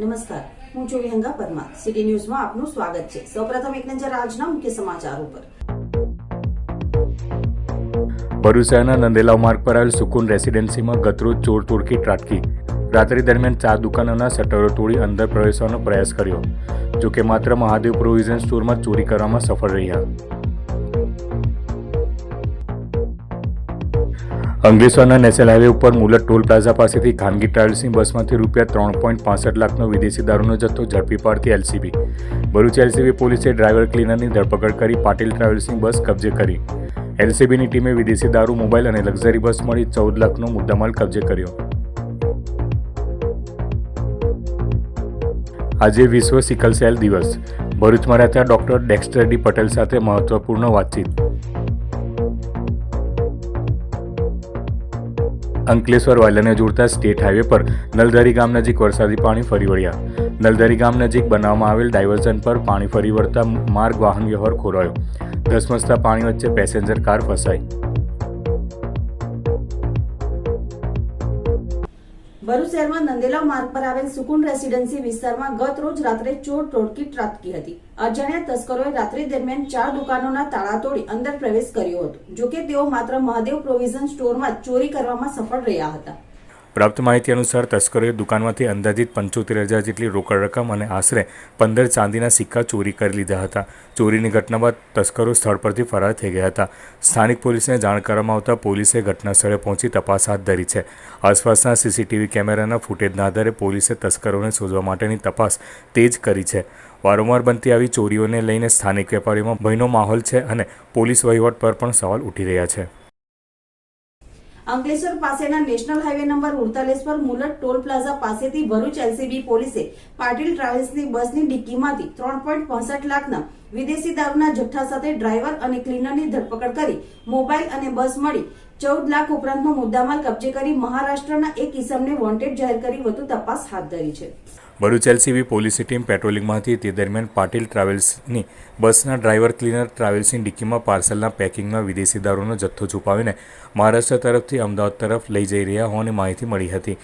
નમસ્કાર. હું છું વિહંગા પરમાર. સિટી ન્યૂઝમાં આપનું સ્વાગત છે. સૌપ્રથમ એક નજર આજના મુખ્ય સમાચાર ઉપર. ભરૂચ શહેરના માર્ગ પર આવેલ સુકુન રેસિડેન્સીમાં ગતરોજ ચોર તોડકી ત્રાટકી રાત્રિ દરમિયાન ચાર દુકાનોના શટરો તોડી અંદર પ્રવેશવાનો પ્રયાસ કર્યો, જોકે માત્ર મહાદેવ પ્રોવિઝન સ્ટોરમાં ચોરી કરવામાં સફળ રહ્યા. અંકલેશ્વરના નેશનલ હાઈવે ઉપર મુલત ટોલ પ્લાઝા પાસેથી ખાનગી ટ્રાવેલ્સની બસમાંથી રૂપિયા ત્રણ પોઈન્ટ પાસઠ લાખનો વિદેશી દારૂનો જથ્થો ઝડપી પાડતી એલસીબી. ભરૂચ એલસીબી પોલીસે ડ્રાઈવર ક્લીનરની ધરપકડ કરી પાટીલ ટ્રાવેલ્સની બસ કબજે કરી. એલસીબીની ટીમે વિદેશી દારૂ, મોબાઈલ અને લક્ઝરી બસ મળી ચૌદ લાખનો મુદ્દામાલ કબજે કર્યો. આજે વિશ્વ સિકલ સેલ દિવસ. ભરૂચમાં રહેતા ડોક્ટર ડેક્સ્ટર ડી પટેલ સાથે મહત્વપૂર્ણ વાતચીત. અંકલેશ્વર વાયલાને જોડતા સ્ટેટ હાઈવે પર નલધારી ગામ નજીક વરસાદી પાણી ફરી વળ્યા. નલધારી ગામ નજીક બનાવવામાં આવેલ ડાયવર્ઝન પર પાણી ફરી વળતા માર્ગ વાહન વ્યવહાર ખોરાયો. ધસમસતા પાણી વચ્ચે પેસેન્જર કાર ફસાઈ. ભરૂચ શહેરમાં નંદેલા માર્ગ પર આવેલ સુકુન રેસીડેન્સી વિસ્તારમાં ગત રોજ રાત્રે ચોર ટોળકી ત્રાટકી હતી. અજાણ્યા તસ્કરોએ રાત્રિ દરમિયાન ચાર દુકાનોના તાળા તોડી અંદર પ્રવેશ કર્યો હતો, જોકે તેઓ માત્ર મહાદેવ પ્રોવિઝન સ્ટોરમાં ચોરી કરવામાં સફળ રહ્યા હતા. પ્રાપ્ત માહિતી અનુસાર તસ્કરોએ દુકાનમાંથી અંદાજિત પંચોતેર હજાર જેટલી રોકડ રકમ અને આશરે પંદર ચાંદીના સિક્કા ચોરી કરી લીધા હતા. ચોરીની ઘટના બાદ તસ્કરો સ્થળ પરથી ફરાર થઈ ગયા હતા. સ્થાનિક પોલીસને જાણ કરવામાં આવતા પોલીસે ઘટના સ્થળે પહોંચી તપાસ હાથ ધરી છે. આસપાસના સીસીટીવી કેમેરાના ફૂટેજના આધારે પોલીસે તસ્કરોને શોધવા માટેની તપાસ તેજ કરી છે. વારંવાર બનતી આવી ચોરીઓને લઈને સ્થાનિક વેપારીઓમાં ભયનો માહોલ છે અને પોલીસ વહીવટ પર પણ સવાલ ઉઠી રહ્યા છે. અંકલેશ્વર પાસેના નેશનલ હાઈવે નંબર ઉડતાલીસ પર મુલત ટોલ પ્લાઝા પાસેથી ભરૂચ એલસીબી પોલીસે પાટીલ ટ્રાવેલ્સની બસની ડિક્કીમાંથી ત્રણ પોઈન્ટ પાસઠ લાખના વિદેશી દારૂના જથ્થા સાથે ડ્રાઈવર અને ક્લીનરની ધરપકડ કરી મોબાઈલ અને બસ મળી ચૌદ લાખ ઉપરાંતનો મુદ્દામાલ કબજે કરી મહારાષ્ટ્રના એક ઇસમને વોન્ટેડ જાહેર કરી વધુ તપાસ હાથ ધરી છે. ભરૂચ એલસીબી પોલીસની ટીમ પેટ્રોલિંગમાં હતી તે દરમિયાન પાટીલ ટ્રાવેલ્સની બસના ડ્રાઈવર, ક્લીનર ટ્રાવેલ્સની ડિક્કીમાં પાર્સલના પેકિંગમાં વિદેશી દારૂનો જથ્થો છુપાવીને મહારાષ્ટ્ર તરફથી અમદાવાદ તરફ લઈ જઈ રહ્યા હોવાની માહિતી મળી હતી.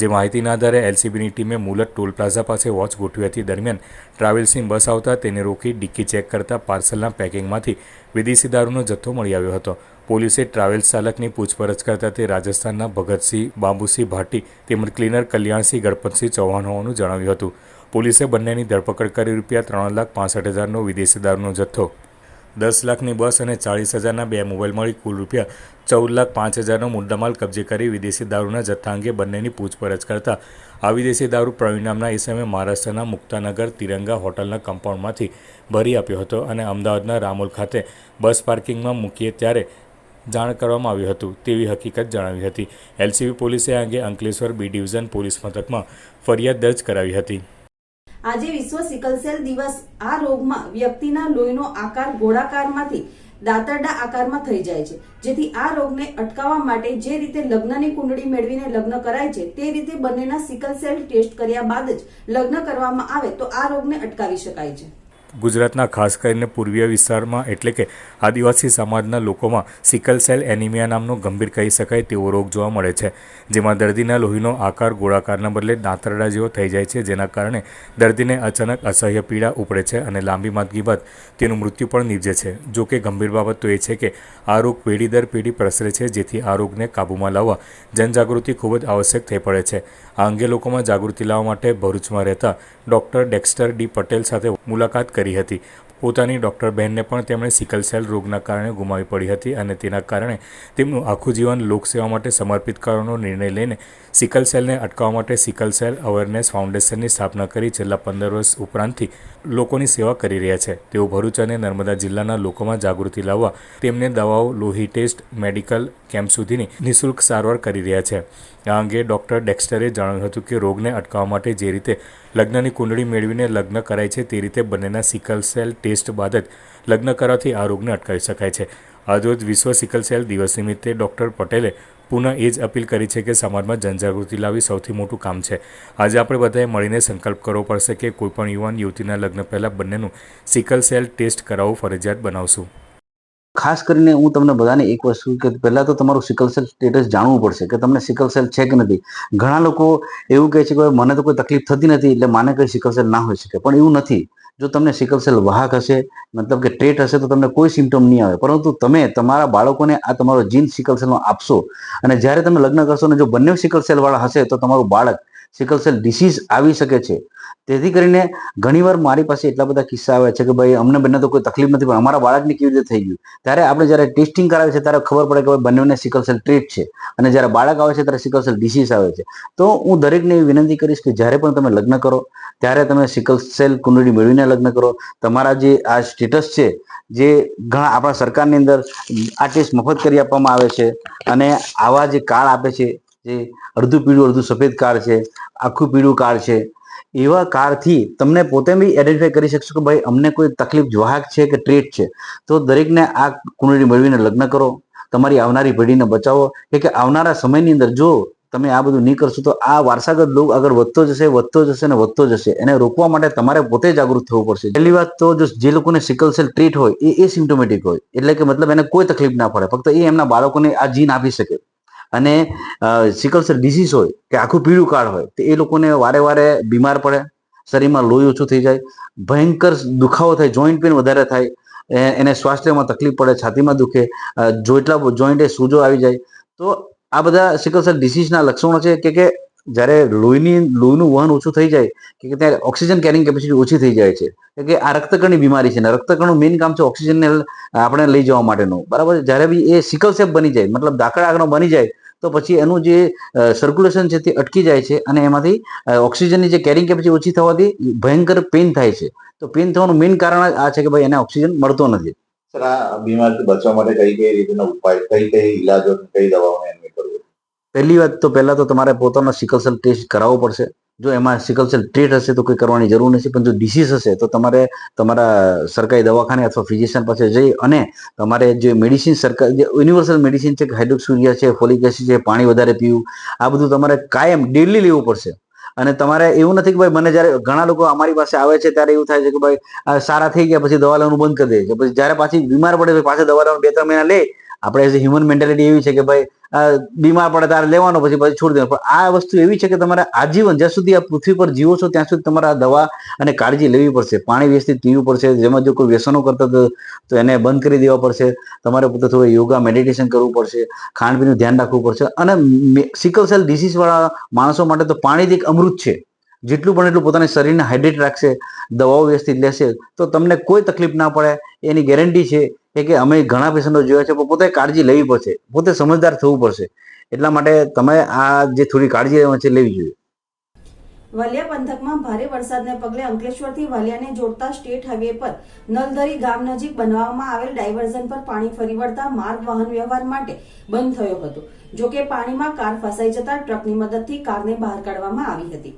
જે માહિતીના આધારે એલસીબીની ટીમે મુલત ટોલ પ્લાઝા પાસે વોચ ગોઠવી હતી. દરમિયાન ટ્રાવેલ્સની બસ આવતા તેને રોકી ડિક્કી ચેક કરતા પાર્સલના પેકિંગમાંથી વિદેશી દારૂનો જથ્થો મળી આવ્યો હતો. પોલીસે ટ્રાવેલ્સ ચાલકની પૂછપરછ કરતા તે રાજસ્થાનના ભગતસિંહ બાંબુસિંહ ભાટી તેમજ ક્લીનર કલ્યાણસિંહ ગણપતસિંહ ચૌહાણ હોવાનું જણાવ્યું હતું. પોલીસે બંનેની ધરપકડ કરી રૂપિયા ત્રણ લાખ પાસઠ હજારનો વિદેશી દારૂનો જથ્થો દસ લાખની બસ અને ચાળીસ હજારના બે મોબાઈલ મળી કુલ રૂપિયા ચૌદ લાખ પાંચ હજારનો મુદ્દામાલ કબજે કરી વિદેશી દારૂના જથ્થા અંગે બંનેની પૂછપરછ કરતા. આ વિદેશી દારૂ પ્રવીણ નામના સમયે મહારાષ્ટ્રના મુક્તાનગર તિરંગા હોટલના કમ્પાઉન્ડમાંથી ભરી આપ્યો હતો અને અમદાવાદના રામોલ ખાતે બસ પાર્કિંગમાં મૂકીએ ત્યારે જાણ કરવામાં આવ્યું હતું તેવી હકીકત જણાવી હતી. એલસીબી પોલીસે આ અંગે અંકલેશ્વર બી ડિવિઝન પોલીસ મથકમાં ફરિયાદ દર્જ કરાવી હતી. આજે વિશ્વ સિકલ સેલ દિવસ. આ રોગમાં વ્યક્તિના લોહીનો આકાર ગોળાકારમાંથી દાંતરડા આકારમાં થઈ જાય છે. જેથી આ રોગને અટકાવવા માટે જે રીતે લગ્નની કુંડળી મેળવીને લગ્ન કરાય છે, તે રીતે બંનેના સિકલ સેલ ટેસ્ટ કર્યા બાદ જ લગ્ન કરવામાં આવે તો આ રોગને અટકાવી શકાય છે. ગુજરાતના ખાસ કરીને પૂર્વીય વિસ્તારમાં એટલે કે આદિવાસી સમાજના લોકોમાં સિકલ સેલ એનિમિયા નામનો ગંભીર કહી શકાય તેવો રોગ જોવા મળે છે, જેમાં દર્દીના લોહીનો આકાર ગોળાકારના બદલે દાંતરડા જેવો થઈ જાય છે, જેના કારણે દર્દીને અચાનક અસહ્ય પીડા ઉપડે છે અને લાંબી માંદગી બાદ તેનું મૃત્યુ પણ નીપજે છે. જો કે ગંભીર બાબત તો એ છે કે આ રોગ પેઢી દર પેઢી પ્રસરે છે, જેથી આ રોગને કાબૂમાં લાવવા જનજાગૃતિ ખૂબ જ આવશ્યક થઈ પડે છે. આ અંગે લોકોમાં જાગૃતિ લાવવા માટે ભરૂચમાં રહેતા ડૉક્ટર ડેક્સ્ટર ડી પટેલ સાથે મુલાકાત કરી હતી. પોતાની ડૉક્ટર બહેનને પણ તેમણે સિકલ સેલ રોગના કારણે ગુમાવી પડી હતી અને તેના કારણે તેમનું આખું જીવન લોકસેવા માટે સમર્પિત કરવાનો નિર્ણય લઈને સિકલ સેલને અટકાવવા માટે સિકલ સેલ અવેરનેસ ફાઉન્ડેશનની સ્થાપના કરી છેલ્લા પંદર વર્ષ ઉપરાંતથી લોકોની સેવા કરી રહ્યા છે. તેઓ ભરૂચ અને નર્મદા જિલ્લાના લોકોમાં જાગૃતિ લાવવા તેમને દવાઓ, લોહી ટેસ્ટ, મેડિકલ કેમ્પ સુધીની નિઃશુલ્ક સારવાર કરી રહ્યા છે. આ અંગે ડૉક્ટર ડેક્સ્ટરે જણાવ્યું હતું કે રોગને અટકાવવા માટે જે રીતે લગ્નની કુંડળી મેળવીને લગ્ન કરાય છે, તે રીતે બંનેના સિકલ સેલ ટેસ્ટ બાદ જ લગ્ન કરવાથી આ રોગને અટકાવી શકાય છે. આજરોજ વિશ્વ સિકલ સેલ દિવસ નિમિત્તે ડૉક્ટર પટેલે પુનઃ એ જ અપીલ કરી છે કે સમાજમાં જનજાગૃતિ લાવવી સૌથી મોટું કામ છે. આજે આપણે બધાએ મળીને સંકલ્પ કરવો પડશે કે કોઈપણ યુવાન યુવતીના લગ્ન પહેલાં બંનેનું સિકલ સેલ ટેસ્ટ કરાવવું ફરજિયાત બનાવશું. ખાસ કરીને હું તમને બધાને એક વસ્તુ કે પહેલાં તો તમારું સિકલ સેલ સ્ટેટસ જાણવું પડશે કે તમને સિકલ સેલ છે કે નથી. ઘણા લોકો એવું કહે છે કે મને તો કોઈ તકલીફ થતી નથી, એટલે માને કંઈ સિકલ સેલ ના હોઈ શકે. પણ એવું નથી. જો તમને સિકલ સેલ વાહક હશે, મતલબ કે ટ્રેટ હશે, તો તમને કોઈ સિમ્ટમ નહીં આવે. પરંતુ તમે તમારા બાળકોને આ તમારો જીન સિકલ સેલનો આપશો. અને જ્યારે તમે લગ્ન કરશો ને જો બંને સિકલ સેલવાળા હશે, તો તમારું બાળક સિકલ સેલ ડિસીઝ આવી શકે છે. તેથી કરીને ઘણીવાર મારી પાસે એટલા બધા કિસ્સા આવે છે કે ભાઈ, અમને બંને તો કોઈ તકલીફ નથી, પણ અમારા બાળકને કેવી રીતે થઈ ગયું? ત્યારે આપણે જ્યારે ટેસ્ટિંગ કરાવે છે, ત્યારે ખબર પડે કે ભાઈ, બંનેને સિકલ સેલ ટ્રીટ છે. અને જ્યારે બાળક આવે છે, ત્યારે સિકલ સેલ ડિસીઝ આવે છે. તો હું દરેકને એવી વિનંતી કરીશ કે જ્યારે પણ તમે લગ્ન કરો, ત્યારે તમે સિકલ સેલ કુંડળી મેળવીને લગ્ન કરો. તમારા જે આ સ્ટેટસ છે, જે ઘણા આપણા સરકારની અંદર આ ટેસ્ટ મફત કરી આપવામાં આવે છે. અને આવા જે કાર્ડ આપે છે, જે અડધું પીળું, અડધું સફેદ કાર્ડ છે, આખું પીળું કાર્ડ છે એવા કારથી તમને પોતે બી આઈડેન્ટિફાઈ કરી શકશો કે ભાઈ અમને કોઈ તકલીફ વાહક છે કે ટ્રેટ છે? તો દરેકને આ કુંડળી મેળવીને લગ્ન કરો. તમારી આવનારી પેઢીને બચાવો. કે કે આવનારા સમયની અંદર જો તમે આ બધું નહીં કરશો તો આ વારસાગત લોક આગળ વધતો જશે વધતો જશે ને વધતો જશે, એને રોકવા માટે તમારે પોતે જાગૃત થવું પડશે. પહેલી વાત તો જો જે લોકોને સિકલ સેલ ટ્રીટ હોય, એ એ સિમ્ટોમેટિક હોય. એટલે કે મતલબ એને કોઈ તકલીફ ના પડે. ફક્ત એ એમના બાળકોને આ જીન આપી શકે. અને સિકલસર ડિસીઝ હોય કે આખું પીળું કાર્ડ હોય, તો એ લોકોને વારે વારે બીમાર પડે, શરીરમાં લોહી ઓછું થઈ જાય, ભયંકર દુખાવો થાય જોઈન્ટ પેન વધારે થાય એને સ્વાસ્થ્યમાં તકલીફ પડે, છાતીમાં દુખે જોઈટલા જોઈન્ટે સૂજો આવી જાય, તો આ બધા સિકલસર ડિસીઝના લક્ષણો છે કે કે જ્યારે લોહીની લોહીનું વહન ઓછું થઈ જાય કે ત્યારે ઓક્સિજન કેરિંગ કેપેસિટી ઓછી થઈ જાય છે. કે આ રક્તકણની બીમારી છે ને રક્તકણનું મેઇન કામ છે ઓક્સિજનને આપણે લઈ જવા માટેનું. બરાબર? જ્યારે બી એ સિકલ સેપ બની જાય, મતલબ દાખલા આગળ બની જાય, તો પછી એનું જે સર્ક્યુલેશન છે તે અટકી જાય છે અને એમાંથી ઓક્સિજનની જે કેરિંગ કેપેસિટી ઓછી થવાથી ભયંકર પેઇન થાય છે. તો પેઇન થવાનું મેઇન કારણ આ છે કે ભાઈ એને ઓક્સિજન મળતો નથી. સર, આ બીમારીથી બચવા માટે કઈ કઈ રીતના ઉપાય, કઈ કઈ ઇલાજો કઈ દવાઓને એડમિટ કરવું? પહેલી વાત તો પહેલાં તો તમારે પોતાનો સિકલ સેલ ટેસ્ટ કરાવવો પડશે. જો એમાં સિકલ સેલ ટ્રીટ હશે તો કંઈ કરવાની જરૂર નથી, પણ જો ડિસીઝ હશે તો તમારે તમારા સરકારી દવાખાને અથવા ફિઝિશિયન પાસે જઈ અને તમારે જે મેડિસિન સરકાર, જે યુનિવર્સલ મેડિસિન છે, કે હાઇડ્રોક્સુરિયા છે ફોલિક એસિડ છે, પાણી વધારે પીવું, આ બધું તમારે કાયમ ડેલી લેવું પડશે. અને તમારે એવું નથી કે ભાઈ મને જ્યારે ઘણા લોકો અમારી પાસે આવે છે ત્યારે એવું થાય છે કે ભાઈ સારા થઈ ગયા, પછી દવા લેવાનું બંધ કરી દે છે. પછી જ્યારે પાછી બીમાર પડે પાછા દવા લેવાનું બે ત્રણ મહિના લે આપણે એઝ હ્યુમન મેન્ટાલિટી એવી છે કે ભાઈ બીમાર પડે તારે લેવાનો, પછી પછી છોડી દેવાનો. પણ આ વસ્તુ એવી છે કે તમારે આજીવન, જ્યાં સુધી આ પૃથ્વી પર જીવો છો, ત્યાં સુધી તમારે આ દવા અને કાળજી લેવી પડશે. પાણી વ્યવસ્થિત પીવું પડશે. જેમાં જો કોઈ વ્યસનો કરતા તો તો એને બંધ કરી દેવા પડશે. તમારે પોતે થોડું યોગા મેડિટેશન કરવું પડશે. ખાનપીનું ધ્યાન રાખવું પડશે. અને સિકલ સેલ ડિસીઝવાળા માણસો માટે તો પાણી જ એક અમૃત છે. જેટલું પણ એટલું પોતાના શરીરને હાઇડ્રેટ રાખશે, દવાઓ વ્યવસ્થિત લેશે, તો તમને કોઈ તકલીફ ના પડે. એની ગેરંટી છે કે કે અમે ઘણા પેશન્ટો જોયા છે, પણ પોતે કાળજી લેવી પડશે. પોતે સમજદાર થવું પડશે. એટલા માટે તમે આ જે થોડી કાળજી છે, લેવી જોઈએ. વાલિયા પંથકમાં ભારે વરસાદને પગલે અંકલેશ્વરથી વાલિયાને જોડતા સ્ટેટ હાઈવે પર નલધરી ગામ નજીક બનાવવામાં આવેલ ડાયવર્ઝન પર પાણી ફરી વળતા માર્ગ વાહન વ્યવહાર માટે બંધ થયો હતો. જોકે પાણીમાં કાર ફસાઈ જતા ટ્રકની મદદથી કારને બહાર કાઢવામાં આવી હતી.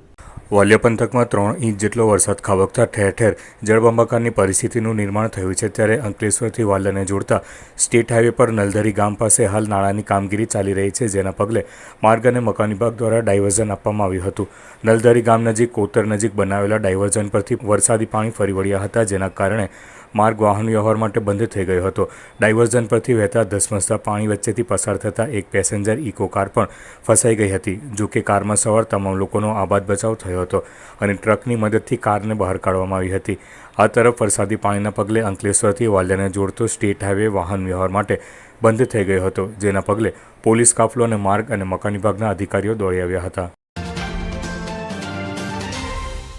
વાલિયા પંથકમાં ત્રણ ઇંચ જેટલો વરસાદ ખાબકતા ઠેર ઠેર જળબંબાકારની પરિસ્થિતિનું નિર્માણ થયું છે, ત્યારે અંકલેશ્વરથી વાલિયાને જોડતા સ્ટેટ હાઈવે પર નલધરી ગામ પાસે હાલ નાણાંની કામગીરી ચાલી રહી છે, જેના પગલે માર્ગ અને મકાન વિભાગ દ્વારા ડાયવર્ઝન આપવામાં આવ્યું હતું. નલધરી ગામ નજીક, કોતર નજીક બનાવેલા ડાયવર્ઝન પરથી વરસાદી પાણી ફરી વળ્યા હતા, જેના કારણે માર્ગ વાહન વ્યવહાર માટે બંધ થઈ ગયો હતો. ડાયવર્ઝન પરથી વહેતા ધસમસતા પાણી વચ્ચેથી પસાર થતાં એક પેસેન્જર ઇકો કાર પણ ફસાઈ ગઈ હતી, જો કે કારમાં સવાર તમામ લોકોનો આબાદ બચાવ થયો હતો અને ટ્રકની મદદથી કારને બહાર કાઢવામાં આવી હતી. આ તરફ વરસાદી પાણીના પગલે અંકલેશ્વરથી વાલિયાને જોડતો સ્ટેટ હાઈવે વાહન વ્યવહાર માટે બંધ થઈ ગયો હતો, જેના પગલે પોલીસ કાફલો અને માર્ગ અને મકાન વિભાગના અધિકારીઓ દોડી આવ્યા હતા.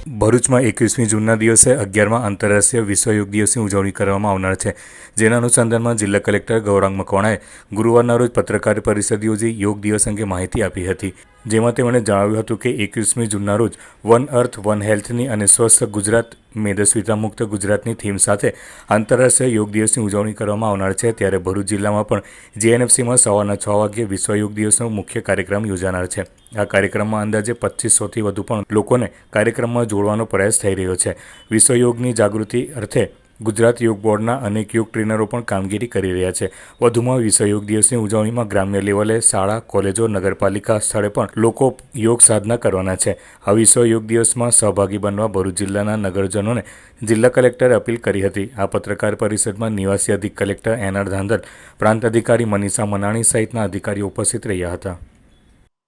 ભરૂચમાં એકવીસમી જૂનના દિવસે અગિયારમાં આંતરરાષ્ટ્રીય વિશ્વ યોગ દિવસની ઉજવણી કરવામાં આવનાર છે, જેના અનુસંધાનમાં જિલ્લા કલેક્ટર ગૌરાંગ મકવાણાએ ગુરુવારના રોજ પત્રકાર પરિષદ યોજી યોગ દિવસ અંગે માહિતી આપી હતી. જેમાં તેમણે જણાવ્યું હતું કે એકવીસમી જૂનના રોજ વન અર્થ, વન હેલ્થની અને સ્વસ્થ ગુજરાત, મેદસ્વીતા મુક્ત ગુજરાતની થીમ સાથે આંતરરાષ્ટ્રીય યોગ દિવસની ઉજવણી કરવામાં આવનાર છે. ત્યારે ભરૂચ જિલ્લામાં પણ જીએનએફસીમાં સવારના છ વાગ્યે વિશ્વ યોગ દિવસનો મુખ્ય કાર્યક્રમ યોજાનાર છે. આ કાર્યક્રમમાં અંદાજે પચીસોથી વધુ પણ લોકોને કાર્યક્રમમાં જોડવાનો પ્રયાસ થઈ રહ્યો છે. વિશ્વયોગની જાગૃતિ અર્થે ગુજરાત યોગ બોર્ડના અનેક યોગ ટ્રેનરો પણ કામગીરી કરી રહ્યા છે. વધુમાં વિશ્વ યોગ દિવસની ઉજવણીમાં ગ્રામ્ય લેવલે શાળા, કોલેજો, નગરપાલિકા સ્થળે પણ લોકો યોગ સાધના કરવાના છે. આ વિશ્વ યોગ દિવસમાં સહભાગી બનવા ભરૂચ જિલ્લાના નગરજનોને જિલ્લા કલેક્ટરે અપીલ કરી હતી. આ પત્રકાર પરિષદમાં નિવાસી અધિક કલેક્ટર એન આર ધાંધલ, પ્રાંત અધિકારી મનીષા મનાણી સહિતના અધિકારીઓ ઉપસ્થિત રહ્યા હતા.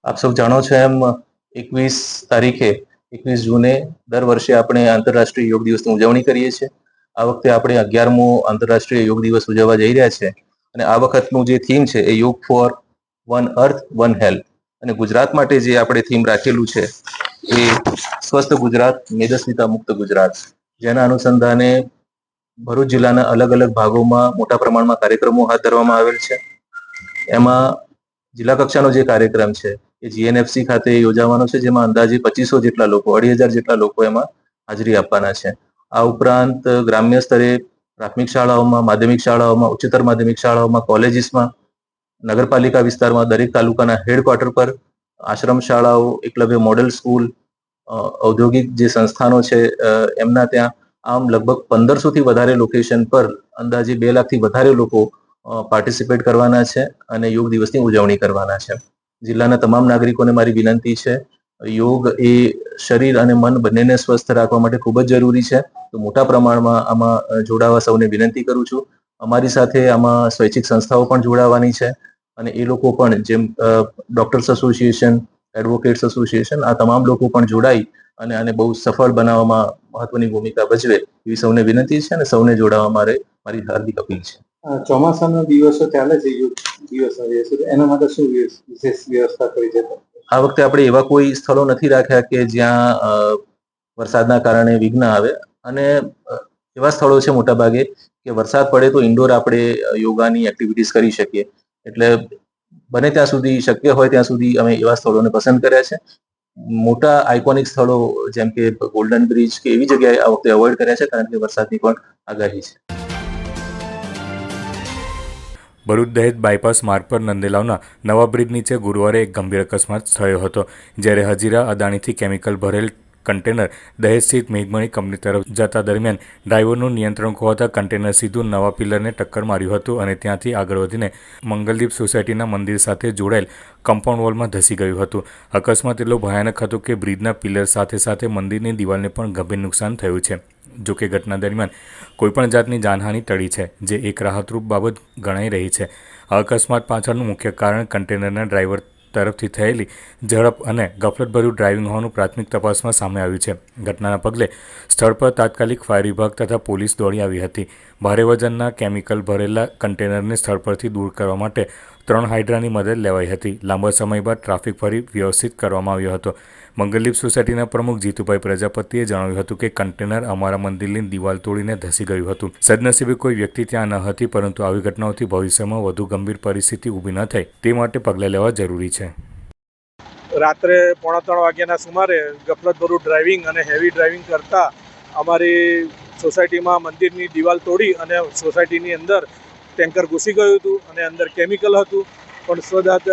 આપ સૌ જાણો છો એમ એકવીસ તારીખે એકવીસ જૂને દર વર્ષે આપણે આંતરરાષ્ટ્રીય યોગ દિવસની ઉજવણી કરીએ છીએ. આ વખતે આપણે અગિયારમો આંતરરાષ્ટ્રીય યોગ દિવસ ઉજવવા જઈ રહ્યા છે અને આ વખતનું જે થીમ છે એ yoga for one earth one health અને ગુજરાત માટે જે આપણે થીમ રાખેલું છે એ સ્વસ્થ ગુજરાત, મેદસ્વીતા મુક્ત ગુજરાત. જેના અનુસંધાને ભરૂચ જિલ્લાના અલગ અલગ ભાગોમાં મોટા પ્રમાણમાં કાર્યક્રમો હાથ ધરવામાં આવેલ છે. એમાં જિલ્લા કક્ષાનો જે કાર્યક્રમ છે એ જીએનએફસી ખાતે યોજાવાનો છે, જેમાં અંદાજે પચીસો જેટલા લોકો, અઢી હજાર જેટલા લોકો એમાં હાજરી આપવાના છે. આ ઉપરાંત ગ્રામ્ય સ્તરે પ્રાથમિક શાળાઓમાં, માધ્યમિક શાળાઓમાં, ઉચ્ચતર માધ્યમિક શાળાઓમાં, કોલેજીસમાં, નગરપાલિકા વિસ્તારમાં, દરેક તાલુકાના હેડક્વાર્ટર પર આશ્રમ શાળાઓ એકલવ્ય મોડેલ સ્કૂલ ઔદ્યોગિક જે સંસ્થાનો છે એમના ત્યાં આમ લગભગ પંદરસો થી વધારે લોકેશન પર અંદાજે બે લાખથી વધારે લોકો પાર્ટિસિપેટ કરવાના છે અને યોગ દિવસની ઉજવણી કરવાના છે. જિલ્લાના તમામ નાગરિકોને મારી વિનંતી છે. યોગ એ શરીર અને મન બંનેને સ્વસ્થ રાખવા માટે ખૂબ જ જરૂરી છે. તો મોટા પ્રમાણમાં આમાં જોડાવા સૌને વિનંતી કરું છું. અમારી સાથે આમાં સ્વૈચ્છિક સંસ્થાઓ પણ જોડાવાની છે અને એ લોકો પણ જેમ ડોક્ટર્સ એસોસિએશન, એડવોકેટ્સ એસોસિએશન, આ તમામ લોકો પણ જોડાઈ અને આને બહુ સફળ બનાવવામાં મહત્વની ભૂમિકા ભજવે એવી સૌને વિનંતી છે અને સૌને જોડાવા મારે, મારી હાર્દિક અપીલ છે. ચોમાસાના દિવસો ચાલે છે દિવસના દિવસો એના માટે શું વિશેષ વ્યવસ્થા કરી છે? આ વખતે આપણે એવા કોઈ સ્થળો નથી રાખ્યા કે જ્યાં વરસાદના કારણે વિઘ્ન આવે. અને એવા સ્થળો છે મોટાભાગે કે વરસાદ પડે તો ઇન્ડોર આપણે યોગાની એક્ટિવિટીઝ કરી શકીએ. એટલે બને ત્યાં સુધી, શક્ય હોય ત્યાં સુધી અમે એવા સ્થળોને પસંદ કર્યા છે. મોટા આઇકોનિક સ્થળો જેમ કે ગોલ્ડન બ્રિજ કે એવી જગ્યાએ આ વખતે અવોઇડ કર્યા છે કારણ કે વરસાદની પણ આગાહી છે. ભરૂચ દહેજ બાયપાસ માર્ગ પર નંદેલાવના નવા બ્રિજ નીચે ગુરુવારે એક ગંભીર અકસ્માત થયો હતો, જ્યારે હજીરા અદાણીથી કેમિકલ ભરેલ કન્ટેનર દહેજ સ્થિત મેઘમણી કંપની તરફ જતા દરમિયાન ડ્રાઈવરનું નિયંત્રણ ખોવાતા કન્ટેનર સીધું નવા પિલરને ટક્કર માર્યું હતું અને ત્યાંથી આગળ વધીને મંગલદીપ સોસાયટીના મંદિર સાથે જોડાયેલ કમ્પાઉન્ડ વોલમાં ધસી ગયું હતું. અકસ્માત એટલો ભયાનક હતો કે બ્રિજના પિલર સાથે સાથે મંદિરની દિવાલને પણ ગંભીર નુકસાન થયું છે. જો કે ઘટના દરમિયાન કોઈપણ જાતની જાનહાનિ ટળી છે, જે એક રાહતરૂપ બાબત ગણાઈ રહી છે. અકસ્માત પાછળનું મુખ્ય કારણ કન્ટેનરના ડ્રાઈવર તરફથી થયેલી ઝડપ અને ગફલતભર્યું ડ્રાઇવિંગ હોવાનું પ્રાથમિક તપાસમાં સામે આવ્યું છે. ઘટનાના પગલે સ્થળ પર તાત્કાલિક ફાયર વિભાગ તથા પોલીસ દોડી આવી હતી. ભારે વજનના કેમિકલ ભરેલા કન્ટેનરને સ્થળ પરથી દૂર કરવા માટે ત્રણ હાઇડ્રાની મદદ લેવાઈ હતી. લાંબા સમય બાદ ટ્રાફિક ફરી વ્યવસ્થિત કરવામાં આવ્યો હતો. મંગલદીપ સોસાયટીના પ્રમુખ જીતુભાઈ પ્રજાપતિએ જણાવ્યું હતું કે કન્ટેનર અમારા મંદિરની દિવાલ તોડીને ધસી ગયું હતું. સદનસીબે કોઈ વ્યક્તિ ત્યાં ન હતી, પરંતુ આવી ઘટનાઓથી ભવિષ્યમાં વધુ ગંભીર પરિસ્થિતિ ઊભી ન થાય. તે માટે પગલાં લેવા જરૂરી છે. રાત્રે પોણા ત્રણ વાગ્યાના સુમારે ગફલતભરું ડ્રાઇવિંગ અને હેવી ડ્રાઇવિંગ કરતા અમારી સોસાયટીમાં મંદિરની દિવાલ તોડી અને સોસાયટીની અંદર ટેન્કર ઘૂસી ગયું હતું અને અંદર કેમિકલ હતું. પણ સદાત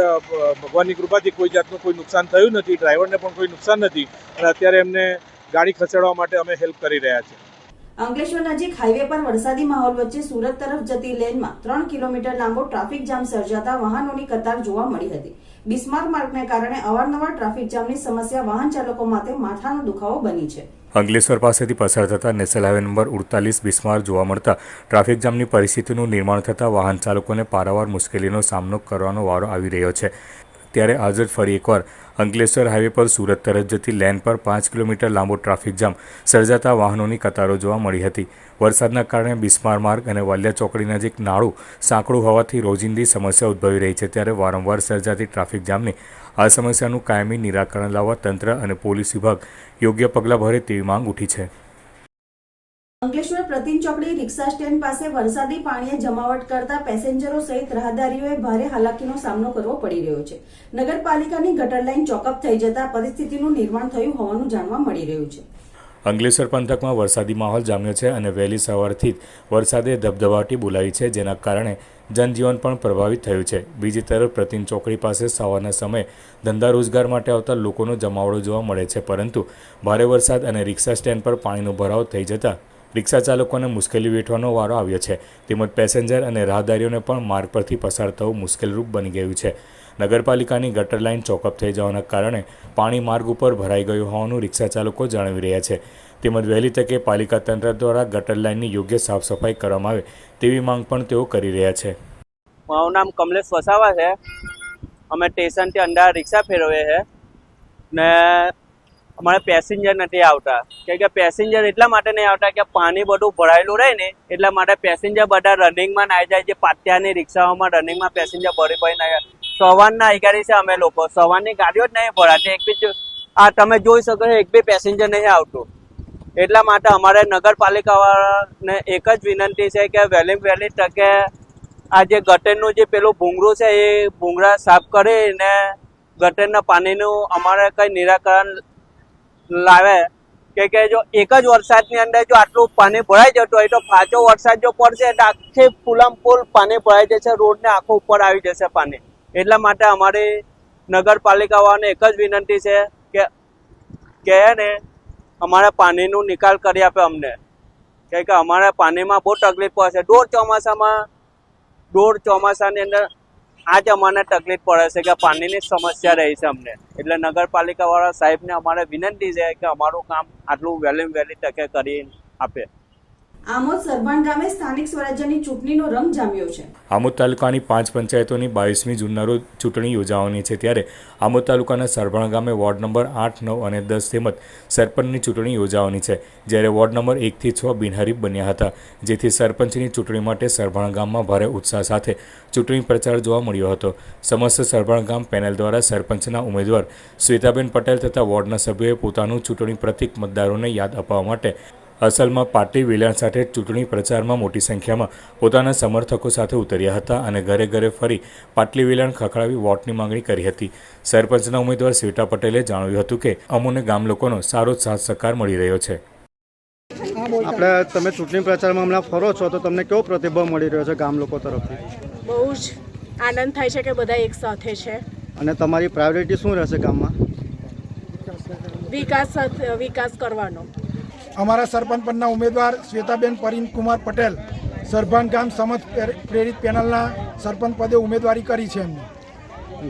ભગવાનની કૃપાથી કોઈ જાતનું કોઈ નુકસાન થયું નથી, ડ્રાઈવરને પણ કોઈ નુકસાન નથી. અને અત્યારે એમને ગાડી ખસેડવા માટે અમે હેલ્પ કરી રહ્યા છીએ. અંકલેશ્વર નજીક હાઈવે પર વરસાદી માહોલ વચ્ચે સુરત તરફ જતી લેનમાં ત્રણ કિલોમીટર લાંબો ટ્રાફિક જામ સર્જાતા વાહનોની કતાર જોવા મળી હતી. બિસ્માર્ક માર્ગને કારણે અવારનવાર ટ્રાફિક જામની સમસ્યા વાહન ચાલકો માટે માથાનો દુખાવો બની છે. અંકલેશ્વર પાસેથી પસાર થતા નેશનલ હાઈવે નંબર ઉડતાલીસ બિસ્માર જોવા મળતા ટ્રાફિક જામની પરિસ્થિતિનું નિર્માણ થતાં વાહન ચાલકોને પારાવાર મુશ્કેલીનો સામનો કરવાનો વારો આવી રહ્યો છે. ત્યારે આજે ફરી એકવાર અંકલેશ્વર હાઈવે પર સુરત તરફ જતી લેન પર પાંચ કિલોમીટર લાંબો ટ્રાફિક જામ સર્જાતા વાહનોની કતારો જોવા મળી હતી. વરસાદના કારણે બિસ્માર માર્ગ અને વાલિયા ચોકડી નજીક નાળું સાંકડું હોવાથી રોજિંદી સમસ્યા ઉદ્ભવી રહી છે. ત્યારે વારંવાર સર્જાતી ટ્રાફિક જામને આ સમસ્યાનું કાયમી નિરાકરણ લાવવા તંત્ર અને પોલીસ વિભાગ યોગ્ય પગલાં ભરે તેવી માંગ ઉઠી છે. અંકલેશ્વર પ્રતિન ચોકડી રિક્ષા સ્ટેન્ડ પાસે વરસાદી પાણીએ જમાવટ કરતા પેસેન્જરો સહિત રાહદારીઓએ ભારે હાલાકીનો સામનો કરવો પડી રહ્યો છે. નગરપાલિકાની ગટર લાઇન ચોકઅપ થઈ જતા પરિસ્થિતિનું નિર્માણ થયું હોવાનું જાણવા મળી રહ્યું છે. અંકલેશ્વર પંથકમાં વરસાદી માહોલ જામ્યો છે અને વહેલી સવારથી જ વરસાદે ધબધબાટી બોલાવી છે, જેના કારણે જનજીવન પણ પ્રભાવિત થયું છે. બીજી તરફ પ્રતિન ચોકડી પાસે સવારના સમયે ધંધા રોજગાર માટે આવતા લોકોનો જમાવડો જોવા મળે છે, પરંતુ ભારે વરસાદ અને રિક્ષા સ્ટેન્ડ પર પાણીનો ભરાવ થઈ જતાં રિક્ષા ચાલકોને મુશ્કેલી વેઠવાનો વારો આવ્યો છે. તેમજ પેસેન્જર અને રાહદારીઓને પણ માર્ગ પરથી પસાર થવું મુશ્કેલરૂપ બની ગયું છે. નગરપાલિકાની ગટર લાઇન ચોકઅપ થઈ જવાના કારણે પાણી માર્ગ ઉપર ભરાઈ ગયું હોવાનું રિક્ષા ચાલકો જણાવી રહ્યા છે. તેમજ વહેલી તકે પાલિકા તંત્ર દ્વારા ગટર લાઇનની યોગ્ય સાફ સફાઈ કરવામાં આવે તેવી માંગ પણ તેઓ કરી રહ્યા છે. મારું નામ કમલેશ વસાવા છે. અમે સ્ટેશનથી અંડા રિક્ષા ફેરવીએ છે ને અમારે પેસેન્જર નથી આવતા. કેમ કે પેસેન્જર એટલા માટે નહીં આવતા કે પાણી બધું ભરાયેલું રહે ને, એટલા માટે પેસેન્જર બધા રનિંગમાં ના જાય જે પાત્યાની રિક્ષાઓમાં રનિંગમાં પેસેન્જર ભરી ભરી ના સવારના અગિયારી છે અમે લોકો. સવારની ગાડીઓ જ નહીં ભરાતી, એક બી આ તમે જોઈ શકો છો, એક બી પેસેન્જર નહીં આવતું. એટલા માટે અમારે નગરપાલિકાવાળાને એક જ વિનંતી છે કે વહેલી વહેલી તકે આ જે ગટરનું જે પેલું ભૂંગળું છે એ ભૂંગળા સાફ કરીને ગટરના પાણીનું અમારે કંઈ નિરાકરણ લાવે કે કે જો એક જ વરસાદની અંદર જો આટલું પાણી ભરાઈ જતું હોય તો પાછો વરસાદ જો પડશે એટલે આખી ફૂલમ ફૂલ પાણી ભરાઈ જશે, રોડને આખો ઉપર આવી જશે પાણી. એટલા માટે અમારી નગરપાલિકાવાળાને એક જ વિનંતી છે કે કે ને અમારે પાણીનું નિકાલ કરી આપે અમને. કે અમારે પાણીમાં બહુ તકલીફ પડશે. દોઢ ચોમાસામાં, દોઢ ચોમાસાની અંદર આ જ અમને તકલીફ પડે છે કે પાણીની સમસ્યા રહી છે અમને. એટલે નગરપાલિકાવાળા સાહેબને અમારે વિનંતી છે કે અમારું કામ આટલું વહેલી વહેલી તકે કરી આપે. આમોદ સરભાણ ગામે સ્થાનિક સ્વરાજ્યની ચૂંટણીનો રંગ જામ્યો છે. આમોદ તાલુકાની પાંચ પંચાયતોની બાવીસમી જૂનના રોજ ચૂંટણી યોજાવાની છે ત્યારે આમોદ તાલુકાના સરભાણ ગામે વોર્ડ નંબર આઠ, નવ અને દસ તેમજ સરપંચની ચૂંટણી યોજાવાની છે, જ્યારે વોર્ડ નંબર એકથી છ બિનહરીફ બન્યા હતા, જેથી સરપંચની ચૂંટણી માટે સરભાણ ગામમાં ભારે ઉત્સાહ સાથે ચૂંટણી પ્રચાર જોવા મળ્યો હતો. સમસ્ત સરભાણ ગામ પેનલ દ્વારા સરપંચના ઉમેદવાર શ્વેતાબેન પટેલ તથા વોર્ડના સભ્યોએ પોતાનું ચૂંટણી પ્રતિક મતદારોને યાદ અપાવવા માટે અસલમાં પાર્ટી વિલણ સાથે ચૂંટણી પ્રચારમાં મોટી સંખ્યામાં પોતાના સમર્થકો સાથે ઉતર્યા હતા અને ઘરે ઘરે ફરી પાટલી વિલણ ખખડાવી વોટની માંગણી કરી હતી. સરપંચના ઉમેદવાર શ્વેતા પટેલે જણાવ્યું હતું કે અમોને ગામ લોકોનો સારો સાથ સહકાર મળી રહ્યો છે. આપણે તમે ચૂંટણી પ્રચારમાં હમણાં ફરો છો તો તમને કેવો પ્રતિભાવ મળી રહ્યો છે ગામ લોકો તરફથી? બહુ જ આનંદ થાય છે કે બધા એક સાથે છે. અને તમારી પ્રાયોરિટી શું રહેશે ગામમાં? વિકાસ સાથે- વિકાસ કરવાનો. અમારા સરપંચ પદના ઉમેદવાર શ્વેતાબેન પરિનકુમાર પટેલ સરભાન ગામ સમજ પ્રેરિત પેનલના સરપંચ પદે ઉમેદવારી કરી છે એમને.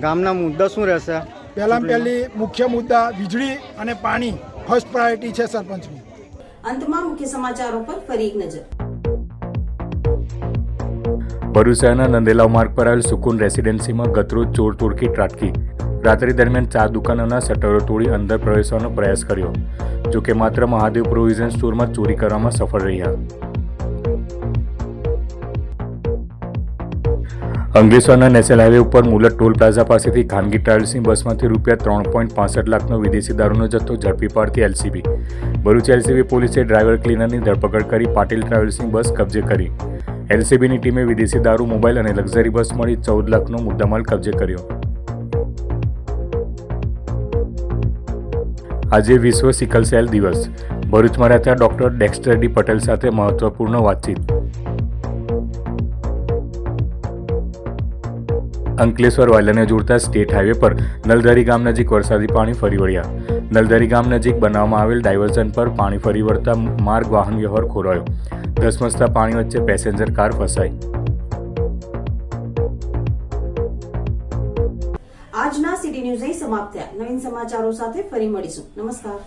ગામના મુદ્દા શું રહેશે? પહેલાં પહેલી મુખ્ય મુદ્દા વીજળી અને પાણી ફર્સ્ટ પ્રાયોરિટી છે સરપંચની. અંતમાં મુખ્ય સમાચારો પર ફરી એક નજર. ભરૂચ શહેરના નંદેલાવ માર્ગ પર આવેલ સુકુન રેસિડેન્સીમાં ગતરોજ ચોર તોડકી ત્રાટકી. રાત્રિ દરમિયાન ચાર દુકાનોના શટરો તોડી અંદર પ્રવેશવાનો પ્રયાસ કર્યો. જોકે માત્ર મહાદેવ પ્રોવિઝન સ્ટોરમાં ચોરી કરવામાં સફળ રહ્યા. અંકલેશ્વરના નેશનલ હાઈવે ઉપર મુલત ટોલ પ્લાઝા પાસેથી ખાનગી ટ્રાવેલ્સની બસમાંથી રૂપિયા ત્રણ પોઈન્ટ પાસઠ લાખનો વિદેશી દારૂનો જથ્થો ઝડપી પાડતી એલસીબી. ભરૂચ એલસીબી પોલીસે ડ્રાઈવર ક્લીનરની ધરપકડ કરી પાટીલ ટ્રાવેલ્સની બસ કબજે કરી. એલસીબીની ટીમે વિદેશી દારૂ, મોબાઈલ અને લક્ઝરી બસ મળી ચૌદ લાખનો મુદ્દામાલ કબજે કર્યો. આજે વિશ્વ સિકલ સેલ દિવસ. ભરૂચમાં રહેતા ડોક્ટર ડેક્સ્ટર ડી પટેલ સાથે મહત્વપૂર્ણ વાતચીત. અંકલેશ્વર વાયલાને જોડતા સ્ટેટ હાઈવે પર નલધારી ગામ નજીક વરસાદી પાણી ફરી વળ્યા. નલધારી ગામ નજીક બનાવવામાં આવેલ ડાયવર્ઝન પર પાણી ફરી વળતા માર્ગ વાહન વ્યવહાર ખોરાયો. ધસમસતા પાણી વચ્ચે પેસેન્જર કાર ફસાઈ. સમાપ્ત થયા. નવીન સમાચારો સાથે ફરી મળીશું. નમસ્કાર.